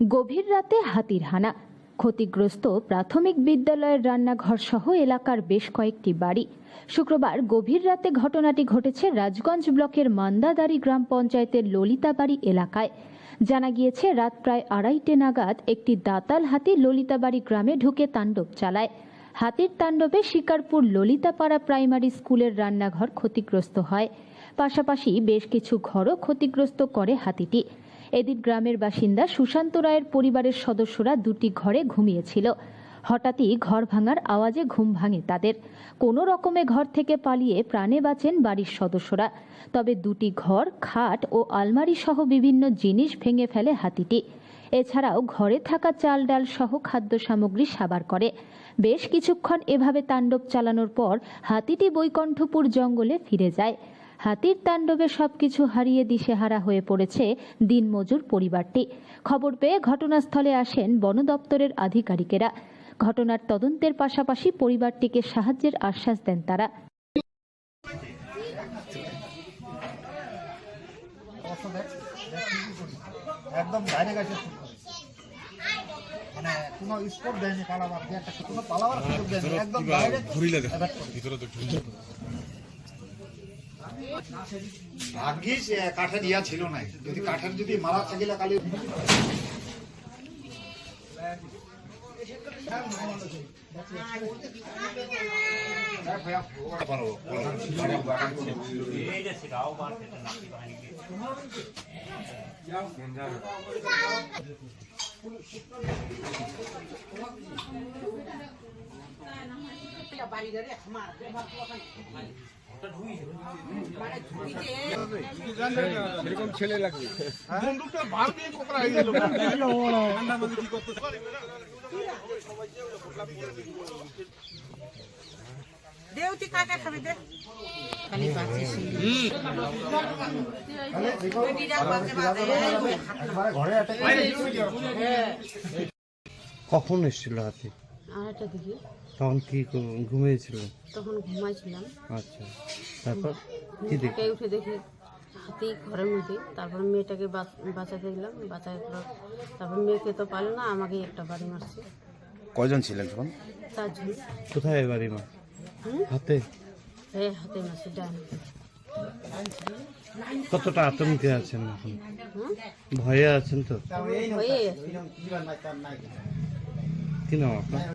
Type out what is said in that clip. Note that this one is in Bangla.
গভীর রাতে হাতির হানা ক্ষতিগ্রস্ত প্রাথমিক বিদ্যালয়ের রান্নাঘর সহ এলাকার বেশ কয়েকটি বাড়ি। শুক্রবার গভীর রাতে ঘটনাটি ঘটেছে রাজগঞ্জ ব্লকের মান্দাদারি গ্রাম পঞ্চায়েতের ললিতাবাড়ি এলাকায়। জানা গিয়েছে, রাত প্রায় আড়াইটে নাগাদ একটি দাতাল হাতি ললিতাবাড়ি গ্রামে ঢুকে তাণ্ডব চালায়। হাতির তাণ্ডবে শিকারপুর ললিতাপাড়া প্রাইমারি স্কুলের রান্নাঘর ক্ষতিগ্রস্ত হয়। পাশাপাশি বেশ কিছু ঘরও ক্ষতিগ্রস্ত করে হাতিটি। এদিন গ্রামের বাসিন্দা সুশান্ত রায়ের পরিবারের সদস্যরা দুটি ঘরে ঘুমিয়েছিল। হঠাৎই ঘর ভাঙার আওয়াজে ঘুম ভাঙে তাদের। কোনো রকমে ঘর থেকে পালিয়ে প্রাণে বাঁচেন বাড়ির সদস্যরা। তবে দুটি ঘর, খাট ও আলমারি সহ বিভিন্ন জিনিস ভেঙে ফেলে হাতিটি। এছাড়াও ঘরে থাকা চাল ডাল সহ খাদ্য সামগ্রী সাবার করে। বেশ কিছুক্ষণ এভাবে তাণ্ডব চালানোর পর হাতিটি বৈকণ্ঠপুর জঙ্গলে ফিরে যায়। হাতির তাণ্ডবে সবকিছু হারিয়ে দিশেহারা হয়ে পড়েছে দিনমজুর পরিবারটি। খবর পেয়ে ঘটনাস্থলে আসেন বন দপ্তরের আধিকারিকেরা। ঘটনার তদন্তের পাশাপাশি পরিবারটিকে সাহায্যের আশ্বাস দেন তারা। একদম বাইরে গেছে মানে কোনো স্পোর্ট দেয়নি পালাবার যে একটা কোনো পালাবার সুযোগ দেয়নি একদম বাইরে ঘুরিলে দেখো attack করে। ভিতরে তো ঢুকছে ভাগ্যিস কাঠের ইয়া ছিল নাই যদি কাঠের যদি মারা থাকিলে কালি দেউতি কাকা খাবি দে? খালি attack করে। কখন এসেছিল হাতি? আড়াইটা দিকে তখন কি কর- ঘুমিয়েছিল? তখন ঘুমাইছিলাম। আচ্ছা। তারপর কি দেখ? উঠে উঠে দেখি হাতি ঘরের মধ্যে। তারপর মেয়েটাকে বাঁচ- বাঁচাতে গেলাম বাঁচার পর তারপর মেয়েকে তো পারল না আমাকে একটা বাড়ি মারছে। কয়জন ছিলেন তখন? চারজন। কোথায় বাড়ি মা? হুম? হাতে? হ্যাঁ হাতে মারছে ডান। কতটা আতঙ্কে আছেন এখন? হুম? ভয়ে আছেন তো? হয়ে আছে। কি নাম আপনার?